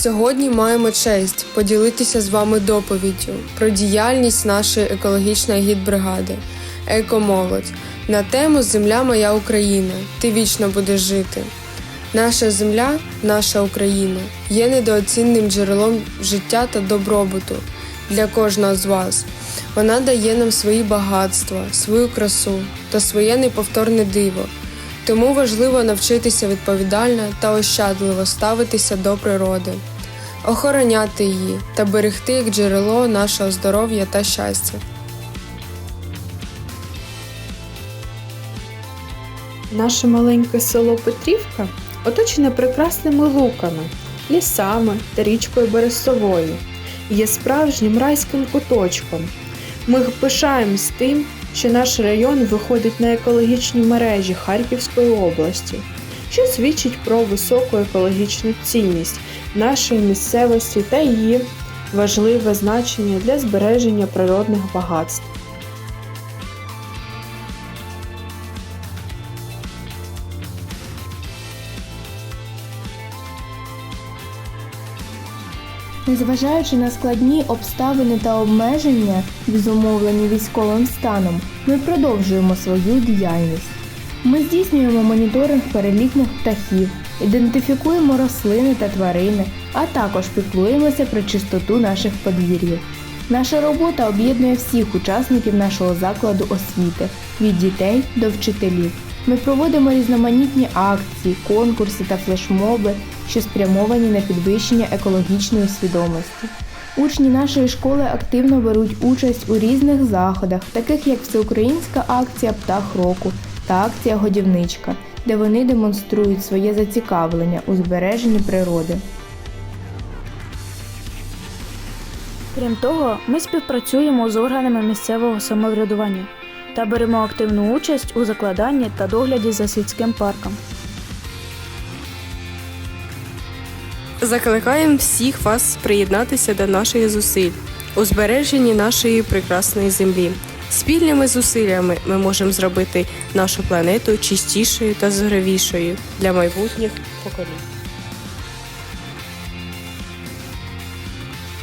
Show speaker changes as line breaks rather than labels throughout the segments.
сьогодні маємо честь поділитися з вами доповіддю про діяльність нашої екологічної гідбригади Екомолодь на тему Земля моя Україна. Ти вічно будеш жити. Наша земля, наша Україна є недооцінним джерелом життя та добробуту для кожного з вас. Вона дає нам свої багатства, свою красу та своє неповторне диво. Тому важливо навчитися відповідально та ощадливо ставитися до природи, охороняти її та берегти як джерело нашого здоров'я та щастя.
Наше маленьке село Петрівка оточене прекрасними луками, лісами та річкою Берестовою. Є справжнім райським куточком. Ми пишаємось тим, що наш район виходить на екологічні мережі Харківської області, що свідчить про високу екологічну цінність нашої місцевості та її важливе значення для збереження природних багатств.
Незважаючи на складні обставини та обмеження, зумовлені військовим станом, ми продовжуємо свою діяльність. Ми здійснюємо моніторинг перелітніх птахів, ідентифікуємо рослини та тварини, а також піклуємося про чистоту наших подвір'їв. Наша робота об'єднує всіх учасників нашого закладу освіти від дітей до вчителів. Ми проводимо різноманітні акції, конкурси та флешмоби, що спрямовані на підвищення екологічної свідомості. Учні нашої школи активно беруть участь у різних заходах, таких як всеукраїнська акція Птах року та акція Годівничка, де вони демонструють своє зацікавлення у збереженні природи.
Крім того, ми співпрацюємо з органами місцевого самоврядування та беремо активну участь у закладанні та догляді за сільським парком.
Закликаємо всіх вас приєднатися до наших зусиль у збереженні нашої прекрасної землі. Спільними зусиллями ми можемо зробити нашу планету чистішою та здоровішою для майбутніх поколінь.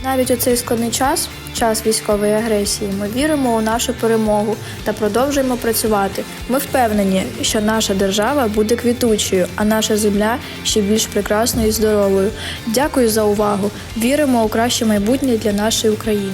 Навіть у цей складний час, час військової агресії, ми віримо у нашу перемогу та продовжуємо працювати. Ми впевнені, що наша держава буде квітучою, а наша земля ще більш прекрасною і здоровою. Дякую за увагу. Віримо у краще майбутнє для нашої України.